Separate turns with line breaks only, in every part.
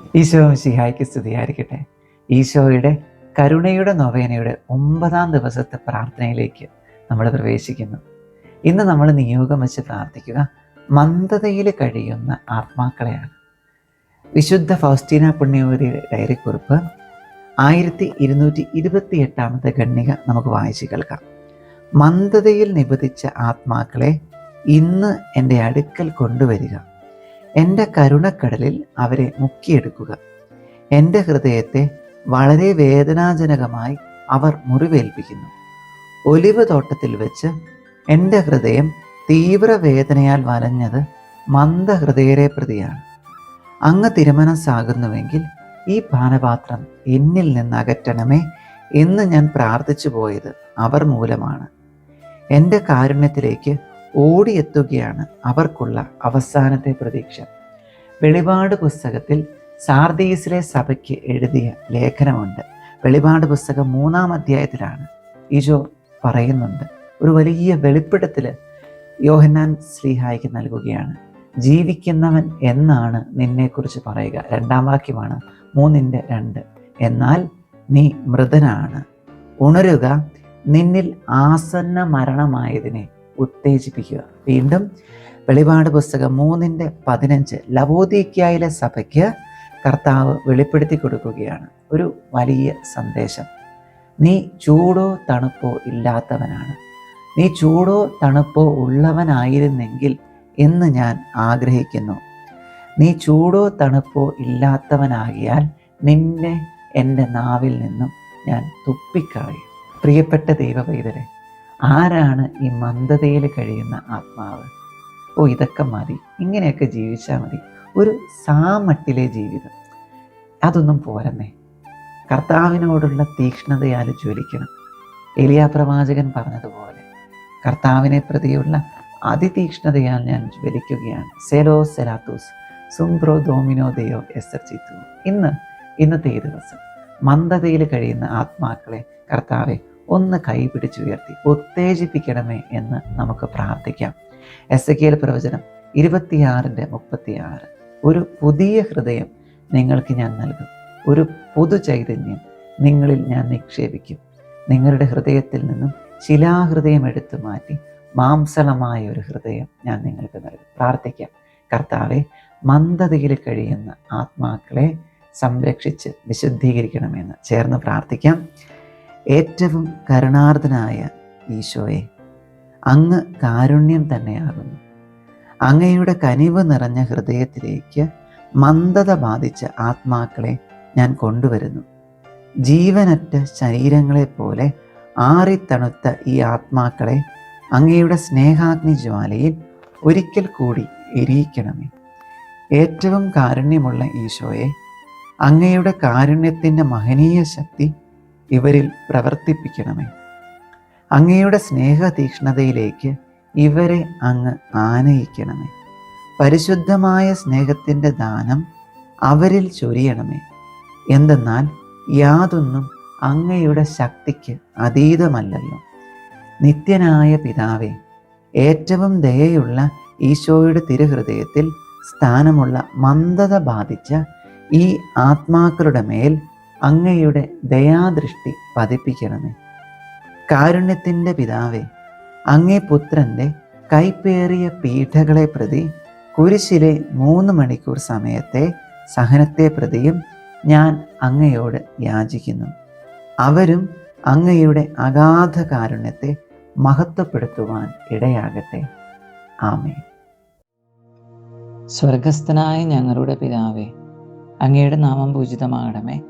ഈശോ സിഹായിക്ക് സ്തുതിയായിരിക്കട്ടെ. ഈശോയുടെ കരുണയുടെ നൊവേനയുടെ ഒമ്പതാം ദിവസത്തെ പ്രാർത്ഥനയിലേക്ക് നമ്മൾ പ്രവേശിക്കുന്നു. ഇന്ന് നമ്മൾ നിയോഗം വെച്ച് പ്രാർത്ഥിക്കുക മന്ദതയിൽ കഴിയുന്ന ആത്മാക്കളെയാണ്. വിശുദ്ധ ഫൗസ്റ്റീന പുണ്യവതിയുടെ ഡയറിക്കുറിപ്പ് ആയിരത്തി ഇരുന്നൂറ്റി ഇരുപത്തി എട്ടാമത്തെ ഖണ്ണിക നമുക്ക് വായിച്ച് കേൾക്കാം. മന്ദതയിൽ നിബന്ധിച്ച ആത്മാക്കളെ ഇന്ന് എന്റെ അടുക്കൽ കൊണ്ടുവരിക. എന്റെ കരുണക്കടലിൽ അവരെ മുക്കിയെടുക്കുക. എന്റെ ഹൃദയത്തെ വളരെ വേദനാജനകമായി അവർ മുറിവേൽപ്പിക്കുന്നു. ഒലിവ് തോട്ടത്തിൽ വെച്ച് എന്റെ ഹൃദയം തീവ്രവേദനയാൽ വലഞ്ഞത് മന്ദഹൃദയരെ പ്രതിയാണ്. അങ്ങ് തിരുമനസ്സാകുന്നുവെങ്കിൽ ഈ പാനപാത്രം എന്നിൽ നിന്ന് അകറ്റണമേ എന്ന് ഞാൻ പ്രാർത്ഥിച്ചു പോയത് അവർ മൂലമാണ്. എന്റെ കാരുണ്യത്തിലേക്ക് ഓടിയെത്തുകയാണ് അവർക്കുള്ള അവസാനത്തെ പ്രതീക്ഷ. വെളിപാട് പുസ്തകത്തിൽ സാർദീസിലെ സഭയ്ക്ക് എഴുതിയ ലേഖനമുണ്ട്. വെളിപാട് പുസ്തകം മൂന്നാം അധ്യായത്തിലാണ് ഈജോ പറയുന്നുണ്ട്. ഒരു വലിയ വെളിപ്പെടുത്തൽ യോഹന്നാൻ ശ്രീഹായിക്ക് നൽകുകയാണ്. ജീവിക്കുന്നവൻ എന്നാണ് നിന്നെക്കുറിച്ച് പറയുക. രണ്ടാം വാക്യമാണ് മൂന്നിന്റെ രണ്ട്. എന്നാൽ നീ മൃതനാണ്. ഉണരുക. നിന്നിൽ ആസന്ന മരണമായതിനെ ഉത്തേജിപ്പിക്കുക. വീണ്ടും വെളിപാട് പുസ്തകം മൂന്നിന്റെ പതിനഞ്ച് ലവോദിക്കായിലെ സഭയ്ക്ക് കർത്താവ് വെളിപ്പെടുത്തി കൊടുക്കുകയാണ്. ഒരു വലിയ സന്ദേശം. നീ ചൂടോ തണുപ്പോ ഇല്ലാത്തവനാണ്. നീ ചൂടോ തണുപ്പോ ഉള്ളവനായിരുന്നെങ്കിൽ എന്ന് ഞാൻ ആഗ്രഹിക്കുന്നു. നീ ചൂടോ തണുപ്പോ ഇല്ലാത്തവനാകിയാൽ നിന്നെ എന്റെ നാവിൽ നിന്നും ഞാൻ തുപ്പിക്കളയും. പ്രിയപ്പെട്ട ദൈവപൈതരെ ആരാണ് ഈ മന്ദതയിൽ കഴിയുന്ന ആത്മാവ്? ഓ ഇതൊക്കെ മതി. ഇങ്ങനെയൊക്കെ ജീവിച്ചാൽ മതി. ഒരു സാമട്ടിലെ ജീവിതം. അതൊന്നും പോരന്നേ. കർത്താവിനോടുള്ള തീക്ഷ്ണതയാൽ ജ്വലിക്കണം. എലിയാ പ്രവാചകൻ പറഞ്ഞതുപോലെ കർത്താവിനെ പ്രതിയുള്ള അതിതീക്ഷ്ണതയാൽ ഞാൻ ജ്വലിക്കുകയാണ്. സെലോ സെലാത്തൂസ് സുംബ്രോ ഡോമിനോ ദയോ എസർജിത്തു ഇന്ന് ഇന്നത്തെ ഈ ദിവസം മന്ദതയിൽ കഴിയുന്ന ആത്മാക്കളെ കർത്താവെ ഒന്ന് കൈപിടിച്ചുയർത്തി ഉത്തേജിപ്പിക്കണമേ എന്ന് നമുക്ക് പ്രാർത്ഥിക്കാം. എസ് എ പ്രവചനം ഇരുപത്തിയാറിന്റെ മുപ്പത്തിയാറ്. ഒരു പുതിയ ഹൃദയം നിങ്ങൾക്ക് ഞാൻ നൽകും. ഒരു പുതു ചൈതന്യം നിങ്ങളിൽ ഞാൻ നിക്ഷേപിക്കും. നിങ്ങളുടെ ഹൃദയത്തിൽ നിന്നും ശിലാഹൃദയം എടുത്തു മാറ്റി മാംസളമായ ഒരു ഹൃദയം ഞാൻ നിങ്ങൾക്ക് നൽകും. പ്രാർത്ഥിക്കാം. കർത്താവെ മന്ദതയിൽ കഴിയുന്ന ആത്മാക്കളെ സംരക്ഷിച്ച് വിശുദ്ധീകരിക്കണമെന്ന് ചേർന്ന് പ്രാർത്ഥിക്കാം. ഏറ്റവും കരുണാർത്ഥനായ ഈശോയെ. അങ്ങ് കാരുണ്യം തന്നെയാകുന്നു. അങ്ങയുടെ കനിവ് നിറഞ്ഞ ഹൃദയത്തിലേക്ക് മന്ദത ബാധിച്ച ആത്മാക്കളെ ഞാൻ കൊണ്ടുവരുന്നു. ജീവനറ്റ ശരീരങ്ങളെപ്പോലെ ആറിത്തണുത്ത ഈ ആത്മാക്കളെ അങ്ങയുടെ സ്നേഹാഗ്നി ജ്വാലയിൽ ഒരിക്കൽ കൂടി എരിയിക്കണമേ ഏറ്റവും കാരുണ്യമുള്ള ഈശോയെ അങ്ങയുടെ കാരുണ്യത്തിന്റെ മഹനീയ ശക്തി ഇവരിൽ പ്രവർത്തിപ്പിക്കണമേ. അങ്ങയുടെ സ്നേഹതീക്ഷ്ണതയിലേക്ക് ഇവരെ അങ്ങ് ആനയിക്കണമേ. പരിശുദ്ധമായ സ്നേഹത്തിന്റെ ദാനം അവരിൽ ചൊരിയണമേ. എന്തെന്നാൽ യാതൊന്നും അങ്ങയുടെ ശക്തിക്ക് അതീതമല്ലല്ലോ. നിത്യനായ പിതാവേ ഏറ്റവും ദയയുള്ള ഈശോയുടെ തിരുഹൃദയത്തിൽ സ്ഥാനമുള്ള മന്ദത ബാധിച്ച ഈ ആത്മാക്കളുടെ മേൽ അങ്ങയുടെ ദയാദൃഷ്ടി പതിപ്പിക്കണമേ. കാരുണ്യത്തിന്റെ പിതാവേ അങ്ങേ പുത്രന്റെ കൈപ്പേറിയ പീഠകളെ പ്രതി കുരിശിലെ മൂന്ന് മണിക്കൂർ സമയത്തെ സഹനത്തെ പ്രതിയും ഞാൻ അങ്ങയോട് യാചിക്കുന്നു. അവരും അങ്ങയുടെ അഗാധ കാരുണ്യത്തെ മഹത്വപ്പെടുത്തുവാൻ ഇടയാകട്ടെ. ആമേ
സ്വർഗസ്ഥനായ ഞങ്ങളുടെ പിതാവേ അങ്ങയുടെ നാമം പൂജിതമാകണമേ.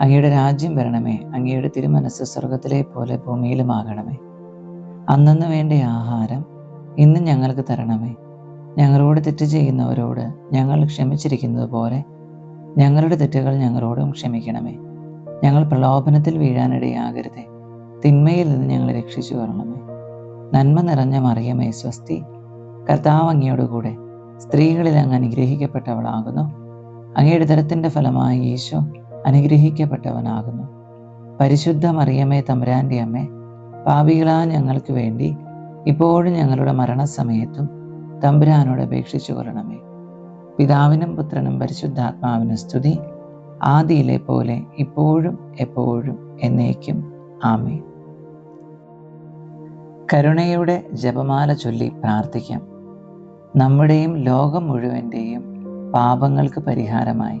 അങ്ങയുടെ രാജ്യം വരണമേ. അങ്ങയുടെ തിരുമനസ് സ്വർഗത്തിലെ പോലെ ഭൂമിയിലുമാകണമേ. അന്നു വേണ്ട ആഹാരം ഇന്ന് ഞങ്ങൾക്ക് തരണമേ. ഞങ്ങളോട് തെറ്റ് ചെയ്യുന്നവരോട് ഞങ്ങൾ ക്ഷമിച്ചിരിക്കുന്നത് പോലെ ഞങ്ങളുടെ തെറ്റുകൾ ഞങ്ങളോടും ക്ഷമിക്കണമേ. ഞങ്ങൾ പ്രലോഭനത്തിൽ വീഴാനിടയാകരുതേ. തിന്മയിൽ നിന്ന് ഞങ്ങളെ രക്ഷിച്ചു വരണമേ. നന്മ നിറഞ്ഞ മറിയമേ സ്വസ്തി. കർത്താവ് അങ്ങയോട് കൂടെ സ്ത്രീകളിൽ അങ്ങ് അനുഗ്രഹിക്കപ്പെട്ടവളാകുന്നു. അങ്ങയുടെ തരത്തിന്റെ ഫലമായി ഈശോ അനുഗ്രഹിക്കപ്പെട്ടവനാകുന്നു. പരിശുദ്ധ മറിയമ്മേ തമ്പുരാന്റെ അമ്മേ പാപികളാ ഞങ്ങൾക്ക് വേണ്ടി ഇപ്പോഴും ഞങ്ങളുടെ മരണസമയത്തും തമ്പുരാനോട് അപേക്ഷിച്ചു കൊള്ളണമേ. പിതാവിനും പുത്രനും പരിശുദ്ധാത്മാവിനും സ്തുതി.
ആദിയിലെ പോലെ ഇപ്പോഴും എപ്പോഴും എന്നേക്കും. ആമേ കരുണയുടെ ജപമാല ചൊല്ലി പ്രാർത്ഥിക്കാം. നമ്മുടെയും ലോകം മുഴുവന്റെയും പാപങ്ങൾക്ക് പരിഹാരമായി.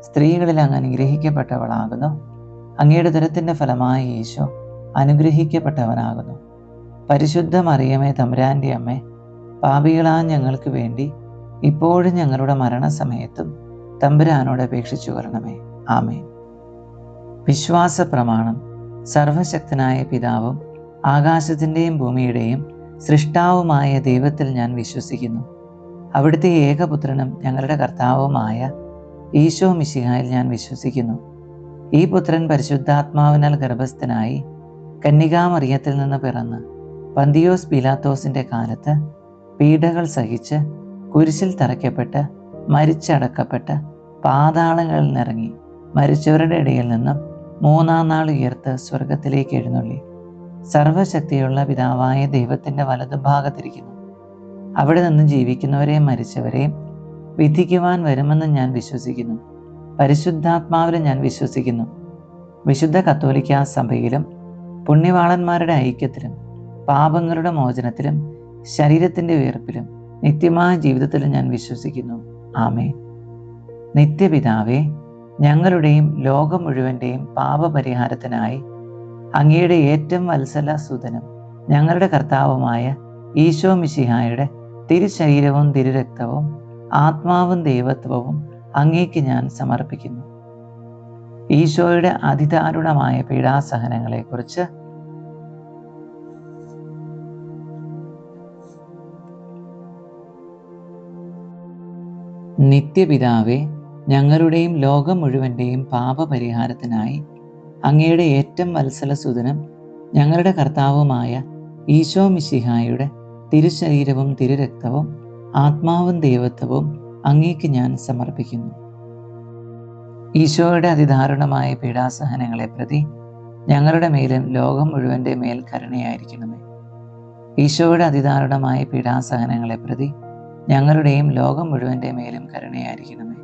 സ്ത്രീകളിൽ അങ്ങ് അനുഗ്രഹിക്കപ്പെട്ടവളാകുന്നു. അങ്ങയുടെ ദുരത്തിന്റെ ഫലമായി ഈശോ അനുഗ്രഹിക്കപ്പെട്ടവനാകുന്നു. പരിശുദ്ധ മറിയമേ തമ്പുരാന്റെ അമ്മ പാപികളാ ഞങ്ങൾക്ക് വേണ്ടി ഇപ്പോഴും ഞങ്ങളുടെ മരണസമയത്തും തമ്പുരാനോട് അപേക്ഷിച്ചു വരണമേ. ആമേൻ. വിശ്വാസ പ്രമാണം സർവശക്തനായ പിതാവും ആകാശത്തിന്റെയും ഭൂമിയുടെയും സൃഷ്ടാവുമായ ദൈവത്തിൽ ഞാൻ വിശ്വസിക്കുന്നു. അവിടുത്തെ ഏകപുത്രനും ഞങ്ങളുടെ കർത്താവുമായ ഈശോ മിശിഹായിൽ ഞാൻ വിശ്വസിക്കുന്നു. ഈ പുത്രൻ പരിശുദ്ധാത്മാവിനാൽ ഗർഭസ്ഥനായി കന്യകാമറിയത്തിൽ നിന്ന് പിറന്ന് പന്തിയോസ് പിലാത്തോസിന്റെ കാലത്ത് പീഡകൾ സഹിച്ച് കുരിശിൽ തറയ്ക്കപ്പെട്ട് മരിച്ചടക്കപ്പെട്ട് പാതാളങ്ങളിൽ നിറങ്ങി മരിച്ചവരുടെ ഇടയിൽ നിന്നും മൂന്നാം നാൾ ഉയർത്ത് സ്വർഗത്തിലേക്ക് എഴുന്നള്ളി. സർവശക്തിയുള്ള പിതാവായ ദൈവത്തിന്റെ വലതുഭാഗത്തിരിക്കുന്നു. അവിടെ നിന്ന് ജീവിക്കുന്നവരെയും മരിച്ചവരെയും വിധിക്കുവാൻ വരുമെന്ന് ഞാൻ വിശ്വസിക്കുന്നു. പരിശുദ്ധാത്മാവിലും ഞാൻ വിശ്വസിക്കുന്നു. വിശുദ്ധ കത്തോലിക്ക സഭയിലും പുണ്യവാളന്മാരുടെ ഐക്യത്തിലും പാപങ്ങളുടെ മോചനത്തിലും ശരീരത്തിന്റെ ഉയർപ്പിലും നിത്യമായ ജീവിതത്തിലും ഞാൻ വിശ്വസിക്കുന്നു. ആമേ നിത്യപിതാവേ ഞങ്ങളുടെയും ലോകം മുഴുവന്റെയും പാപപരിഹാരത്തിനായി അങ്ങയുടെ ഏറ്റവും വത്സല സുതനും ഞങ്ങളുടെ കർത്താവുമായ ഈശോ മിശിഹായുടെ തിരുശരീരവും തിരുരക്തവും ആത്മാവും ദൈവത്വവും അങ്ങേക്ക് ഞാൻ സമർപ്പിക്കുന്നു. ഈശോയുടെ അതിദാരുണമായ പീഡാസഹനങ്ങളെക്കുറിച്ച് നിത്യപിതാവെ ഞങ്ങളുടെയും ലോകം മുഴുവന്റെയും പാപപരിഹാരത്തിനായി അങ്ങയുടെ ഏറ്റവും വത്സലസുതനും ഞങ്ങളുടെ കർത്താവുമായ ഈശോ മിശിഹായുടെ തിരുശരീരവും തിരുരക്തവും ആത്മാവും ദൈവത്വവും അങ്ങേക്ക് ഞാൻ സമർപ്പിക്കുന്നു. ഈശോയുടെ അതിദാരുണമായ പീഡാസഹനങ്ങളെ പ്രതി ഞങ്ങളുടെ മേലും ലോകം മുഴുവന്റെ മേൽ കരുണയായിരിക്കണമേ. ഈശോയുടെ അതിദാരുണമായ പീഡാസഹനങ്ങളെ പ്രതി ഞങ്ങളുടെയും ലോകം മുഴുവന്റെ മേലും കരുണയായിരിക്കണമേ.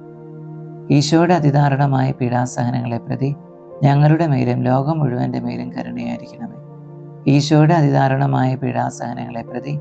ഈശോയുടെ അതിദാരുണമായ പീഡാസഹനങ്ങളെ പ്രതി ഞങ്ങളുടെ മേലും ലോകം മുഴുവന്റെ മേലും കരുണയായിരിക്കണമേ. ഈശോയുടെ അതിദാരുണമായ പീഡാസഹനങ്ങളെ പ്രതി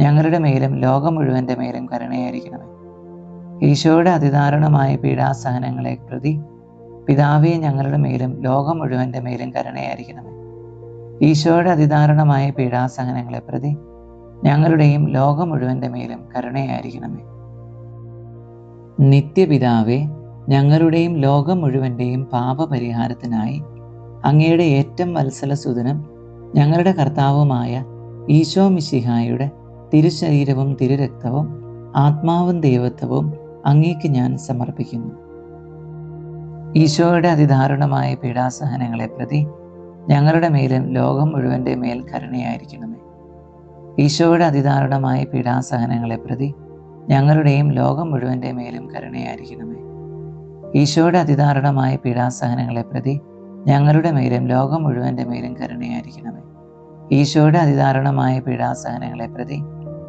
ഞങ്ങളുടെ മേലും ലോകം മുഴുവന്റെ മേലും കരുണയായിരിക്കണമേ. ഈശോയുടെ അതിദാരുണമായ പീഡാസഹനങ്ങളെ പ്രതി പിതാവേ ഞങ്ങളുടെ മേലും ലോകം മുഴുവന്റെ മേലും കരുണയായിരിക്കണമേ. ഈശോയുടെ അതിദാരുണമായ പീഡാസഹനങ്ങളെ പ്രതി ഞങ്ങളുടെയും ലോകം മുഴുവന്റെ മേലും കരുണയായിരിക്കണമേ. നിത്യപിതാവേ ഞങ്ങളുടെയും ലോകം മുഴുവന്റെയും പാപപരിഹാരത്തിനായി അങ്ങയുടെ ഏറ്റവും വത്സലസുതനും ഞങ്ങളുടെ കർത്താവുമായ ഈശോ മിശിഹായുടെ തിരുശരീരവും തിരുരക്തവും ആത്മാവും ദൈവത്വവും അങ്ങേക്ക് ഞാൻ സമർപ്പിക്കുന്നു. ഈശോയുടെ അതിദാരുണമായ പീഡാസഹനങ്ങളെ പ്രതി ഞങ്ങളുടെ മേലും ലോകം മുഴുവന്റെ മേൽ കരുണയായിരിക്കണമേ. ഈശോയുടെ അതിദാരുണമായ പീഡാസഹനങ്ങളെ പ്രതി ഞങ്ങളുടെയും ലോകം മുഴുവന്റെ മേലും കരുണയായിരിക്കണമേ. ഈശോയുടെ അതിദാരുണമായ പീഡാസഹനങ്ങളെ പ്രതി ഞങ്ങളുടെ മേലും ലോകം മുഴുവന്റെ മേലും കരുണയായിരിക്കണമേ. ഈശോയുടെ അതിദാരുണമായ പീഡാസഹനങ്ങളെ പ്രതി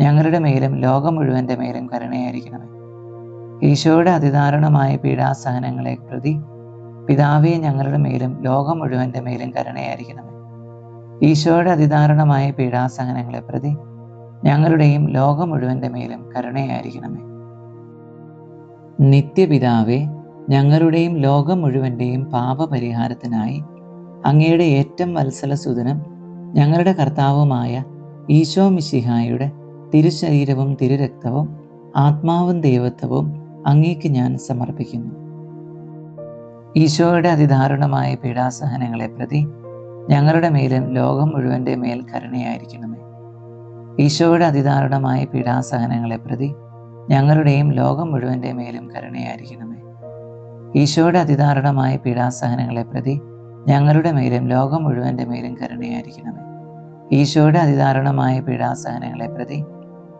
ഞങ്ങളുടെ മേലും ലോകം മുഴുവന്റെ മേലും കരുണയായിരിക്കണമേ. ഈശോയുടെ അതിദാരുണമായ പീഡാസഹനങ്ങളെ പ്രതി പിതാവേ ഞങ്ങളുടെ മേലും ലോകം മുഴുവന്റെ മേലും കരുണയായിരിക്കണമേ. ഈശോയുടെ അതിദാരുണമായ പീഡാസഹനങ്ങളെ പ്രതി ഞങ്ങളുടെയും ലോകം മുഴുവന്റെ മേലും കരുണയായിരിക്കണമേ. നിത്യപിതാവെ ഞങ്ങളുടെയും ലോകം മുഴുവന്റെയും പാപപരിഹാരത്തിനായി അങ്ങയുടെ ഏറ്റവും വത്സലസുതനും ഞങ്ങളുടെ കർത്താവുമായ ഈശോ മിശിഹായുടെ തിരുശരീരവും തിരുരക്തവും ആത്മാവും ദൈവത്വവും അങ്ങേക്ക് ഞാൻ സമർപ്പിക്കുന്നു. ഈശോയുടെ അതിദാരുണമായ പീഡാസഹനങ്ങളെ പ്രതി ഞങ്ങളുടെ മേലും ലോകം മുഴുവന്റെ മേൽ കരുണയായിരിക്കണമേ. ഈശോയുടെ അതിദാരുണമായ പീഡാസഹനങ്ങളെ പ്രതി ഞങ്ങളുടെയും ലോകം മുഴുവന്റെ മേലും കരുണയായിരിക്കണമേ. ഈശോയുടെ അതിദാരുണമായ പീഡാസഹനങ്ങളെ പ്രതി ഞങ്ങളുടെ മേലും ലോകം മുഴുവന്റെ മേലും കരുണയായിരിക്കണമേ. ഈശോയുടെ അതിദാരുണമായ പീഡാസഹനങ്ങളെ പ്രതി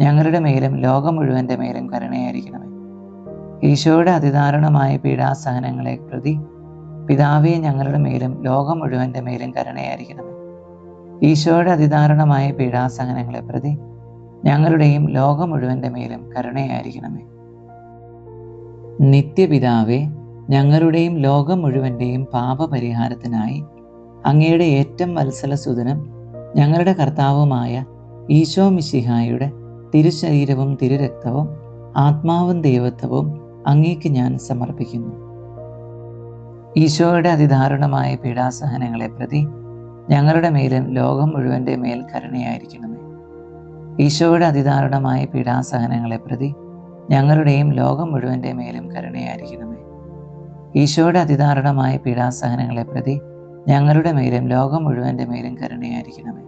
ഞങ്ങളുടെ മേലും ലോകം മുഴുവന്റെ മേലും കരുണയായിരിക്കണമേ. ഈശോയുടെ അതിദാരുണമായ പീഡാസഹനങ്ങളെ പ്രതി പിതാവേ ഞങ്ങളുടെ മേലും ലോകം മുഴുവന്റെ മേലും കരുണയായിരിക്കണമേ. ഈശോയുടെ അതിദാരുണമായ പീഡാസഹനങ്ങളെ പ്രതി ഞങ്ങളുടെയും ലോകം മുഴുവന്റെ മേലും കരുണയായിരിക്കണമേ. നിത്യപിതാവേ ഞങ്ങളുടെയും ലോകം മുഴുവന്റെയും പാപപരിഹാരത്തിനായി അങ്ങയുടെ ഏറ്റവും വത്സലസുതനും ഞങ്ങളുടെ കർത്താവുമായ ഈശോ മിശിഹായുടെ തിരുശരീരവും തിരുരക്തവും ആത്മാവും ദൈവത്വവും അങ്ങേക്ക് ഞാൻ സമർപ്പിക്കുന്നു. ഈശോയുടെ അതിദാരുണമായ പീഡാസഹനങ്ങളെ പ്രതി ഞങ്ങളുടെ മേലും ലോകം മുഴുവന്റെ മേൽ കരുണയായിരിക്കണമേ. ഈശോയുടെ അതിദാരുണമായ പീഡാസഹനങ്ങളെ പ്രതി ഞങ്ങളുടെയും ലോകം മുഴുവന്റെ മേലും കരുണയായിരിക്കണമേ. ഈശോയുടെ അതിദാരുണമായ പീഡാസഹനങ്ങളെ പ്രതി ഞങ്ങളുടെ മേലും ലോകം മുഴുവന്റെ മേലും കരുണയായിരിക്കണമേ.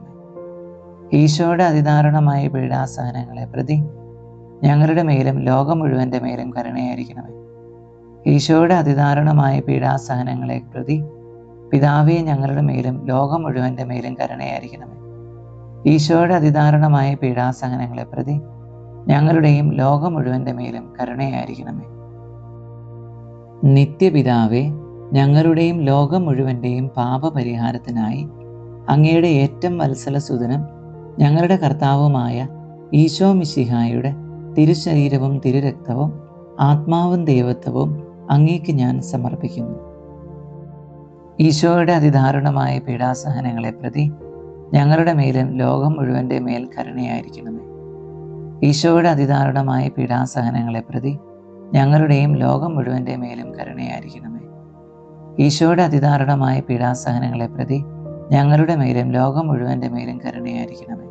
ഈശോയുടെ അതിദാരുണമായ പീഡാസഹനങ്ങളെ പ്രതി ഞങ്ങളുടെ മേലും ലോകം മുഴുവന്റെ മേലും കരുണയായിരിക്കണമേ. ഈശോയുടെ അതിദാരുണമായ പീഡാസഹനങ്ങളെ പ്രതി പിതാവേ ഞങ്ങളുടെ മേലും ലോകം മുഴുവന്റെ മേലും കരുണയായിരിക്കണമേ. ഈശോയുടെ അതിദാരുണമായ പീഡാസഹനങ്ങളെ പ്രതി ഞങ്ങളുടെയും ലോകം മുഴുവന്റെ മേലും കരുണയായിരിക്കണമേ. നിത്യപിതാവേ ഞങ്ങളുടെയും ലോകം മുഴുവന്റെയും പാപപരിഹാരത്തിനായി അങ്ങയുടെ ഏറ്റവും വത്സലസുതനും ഞങ്ങളുടെ കർത്താവുമായ ഈശോ മിശിഹായുടെ തിരുശരീരവും തിരുരക്തവും ആത്മാവും ദൈവത്വവും അങ്ങേക്ക് ഞാൻ സമർപ്പിക്കുന്നു. ഈശോയുടെ അതിദാരുണമായ പീഡാസഹനങ്ങളെ പ്രതി ഞങ്ങളുടെ മേലും ലോകം മുഴുവന്റെ മേൽ കരുണയായിരിക്കണമേ. ഈശോയുടെ അതിദാരുണമായ പീഡാസഹനങ്ങളെ പ്രതി ഞങ്ങളുടെയും ലോകം മുഴുവന്റെ മേലും കരുണയായിരിക്കണമേ. ഈശോയുടെ അതിദാരുണമായ പീഡാസഹനങ്ങളെ പ്രതി ഞങ്ങളുടെ മേലും ലോകം മുഴുവന്റെ മേലും കരുണയായിരിക്കണമേ.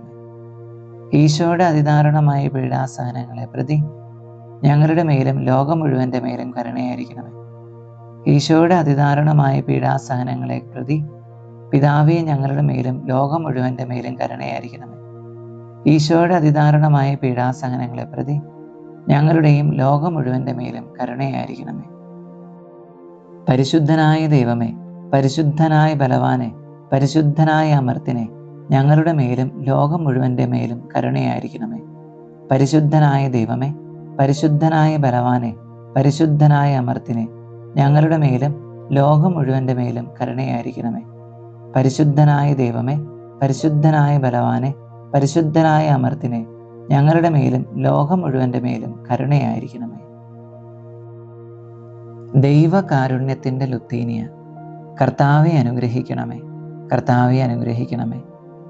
ഈശോയുടെ അതിദാരുണമായ പീഡാസഹനങ്ങളെ പ്രതി ഞങ്ങളുടെ മേലും ലോകം മുഴുവന്റെ മേലും കരുണയായിരിക്കണമേ. ഈശോയുടെ അതിദാരുണമായ പീഡാസഹനങ്ങളെ പ്രതി പിതാവേ ഞങ്ങളുടെ മേലും ലോകം മുഴുവന്റെ മേലും കരുണയായിരിക്കണമേ. ഈശോയുടെ അതിദാരുണമായ പീഡാസഹനങ്ങളെ പ്രതി ഞങ്ങളുടെയും ലോകം മുഴുവന്റെ മേലും കരുണയായിരിക്കണമേ. പരിശുദ്ധനായ ദൈവമേ പരിശുദ്ധനായ ബലവാനെ പരിശുദ്ധനായ അമർത്തിനെ ഞങ്ങളുടെ മേലും ലോകം മുഴുവന്റെ മേലും കരുണയായിരിക്കണമേ. പരിശുദ്ധനായ ദൈവമേ പരിശുദ്ധനായ ബലവാനെ പരിശുദ്ധനായ അമർത്തിനെ ഞങ്ങളുടെ മേലും ലോകം മുഴുവന്റെ മേലും കരുണയായിരിക്കണമേ. പരിശുദ്ധനായ ദൈവമേ പരിശുദ്ധനായ ബലവാനെ പരിശുദ്ധനായ അമർത്തിനെ ഞങ്ങളുടെ മേലും ലോകം മുഴുവന്റെ മേലും കരുണയായിരിക്കണമേ. ദൈവകാരുണ്യത്തിന്റെ ലുത്തീനിയ കർത്താവെ അനുഗ്രഹിക്കണമേ കർത്താവെ അനുഗ്രഹിക്കണമേ.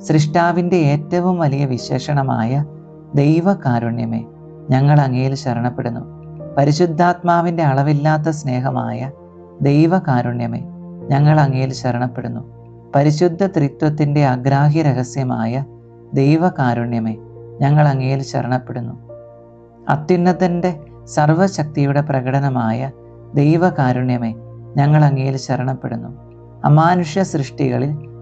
സൃഷ്ടാവിന്റെ ഏറ്റവും വലിയ വിശേഷണമായ ദൈവകാരുണ്യമേ ഞങ്ങൾ അങ്ങയിൽ ശരണപ്പെടുന്നു. പരിശുദ്ധാത്മാവിന്റെ അളവില്ലാത്ത സ്നേഹമായ ദൈവകാരുണ്യമേ ഞങ്ങൾ അങ്ങയിൽ ശരണപ്പെടുന്നു. പരിശുദ്ധ ത്രിത്വത്തിന്റെ അഗ്രാഹ്യ രഹസ്യമായ ദൈവകാരുണ്യമേ ഞങ്ങൾ അങ്ങയിൽ ശരണപ്പെടുന്നു. അത്യുന്നതന്റെ സർവശക്തിയുടെ പ്രകടനമായ ദൈവകാരുണ്യമേ ഞങ്ങൾ അങ്ങയിൽ ശരണപ്പെടുന്നു. അമാനുഷ്യ സൃഷ്ടികളിൽ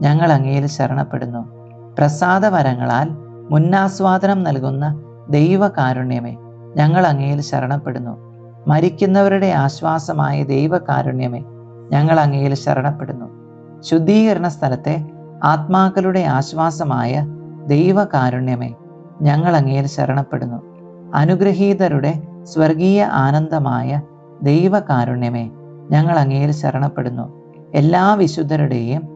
ഞങ്ങൾ അങ്ങയിൽ ശരണപ്പെടുന്നു. പ്രസാദവരങ്ങളാൽ മുന്നാസ്വാദനം നൽകുന്ന ദൈവകാരുണ്യമേ ഞങ്ങൾ അങ്ങയിൽ ശരണപ്പെടുന്നു. മരിക്കുന്നവരുടെ ആശ്വാസമായ ദൈവകാരുണ്യമേ ഞങ്ങൾ അങ്ങയിൽ ശരണപ്പെടുന്നു. ശുദ്ധീകരണ സ്ഥലത്തെ ആത്മാക്കളുടെ ആശ്വാസമായ ദൈവകാരുണ്യമേ ഞങ്ങൾ അങ്ങയിൽ ശരണപ്പെടുന്നു. അനുഗ്രഹീതരുടെ സ്വർഗീയ ആനന്ദമായ ദൈവകാരുണ്യമേ ഞങ്ങൾ അങ്ങയിൽ ശരണപ്പെടുന്നു. എല്ലാ വിശുദ്ധരുടെയും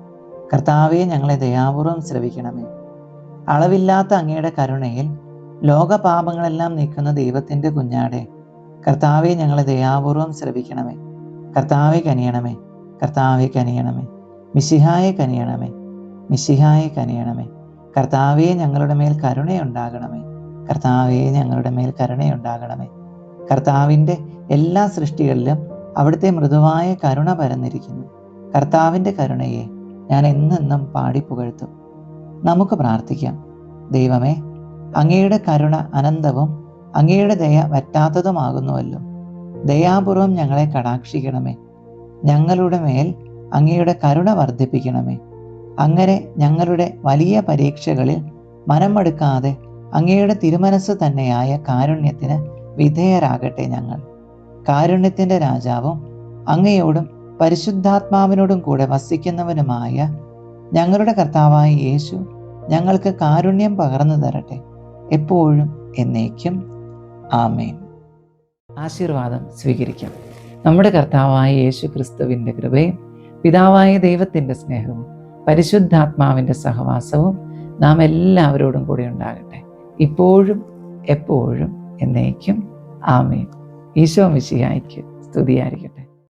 കർത്താവെ ഞങ്ങളെ ദയാപൂർവം ശ്രവിക്കണമേ. അളവില്ലാത്ത അങ്ങയുടെ കരുണയിൽ ലോകപാപങ്ങളെല്ലാം നീക്കുന്ന ദൈവത്തിന്റെ കുഞ്ഞാടെ കർത്താവെ ഞങ്ങളെ ദയാപൂർവം ശ്രവിക്കണമേ. കർത്താവെ കനിയണമേ കർത്താവെ കനിയണമേ. മിശിഹായെ കനിയണമേ മിശിഹായെ കനിയണമേ. കർത്താവെ ഞങ്ങളുടെ മേൽ കരുണയുണ്ടാകണമേ. കർത്താവെ ഞങ്ങളുടെ മേൽ കരുണയുണ്ടാകണമേ. കർത്താവിന്റെ എല്ലാ സൃഷ്ടികളിലും അവിടുത്തെ മൃദുവായ കരുണ പരന്നിരിക്കുന്നു. കർത്താവിന്റെ കരുണയെ ഞാൻ എന്നെന്നും പാടി പുകഴ്ത്തും. നമുക്ക് പ്രാർത്ഥിക്കാം. ദൈവമേ അങ്ങയുടെ കരുണ അനന്തവും അങ്ങയുടെ ദയ വറ്റാത്തതുമാകുന്നുവല്ലോ. ദയാപൂർവം ഞങ്ങളെ കടാക്ഷിക്കണമേ. ഞങ്ങളുടെ മേൽ അങ്ങയുടെ കരുണ വർദ്ധിപ്പിക്കണമേ. അങ്ങനെ ഞങ്ങളുടെ വലിയ പരീക്ഷകളിൽ മനമെടുക്കാതെ അങ്ങയുടെ തിരുമനസ് തന്നെയായ കാരുണ്യത്തിന് വിധേയരാകട്ടെ ഞങ്ങൾ. കാരുണ്യത്തിന്റെ രാജാവും അങ്ങയോടും പരിശുദ്ധാത്മാവിനോടും കൂടെ വസിക്കുന്നവനുമായ ഞങ്ങളുടെ കർത്താവായ യേശു ഞങ്ങൾക്ക് കാരുണ്യം പകർന്നു തരട്ടെ. എപ്പോഴും എന്നേക്കും. ആമേൻ.
ആശീർവാദം സ്വീകരിക്കാം. നമ്മുടെ കർത്താവായ യേശു ക്രിസ്തുവിന്റെ കൃപയും പിതാവായ ദൈവത്തിന്റെ സ്നേഹവും പരിശുദ്ധാത്മാവിന്റെ സഹവാസവും നാം എല്ലാവരോടും കൂടി ഉണ്ടാകട്ടെ. ഇപ്പോഴും എപ്പോഴും എന്നേക്കും. ആമേൻ. ഈശോ മിശിഹായ്ക്ക് സ്തുതിയായിരിക്കട്ടെ.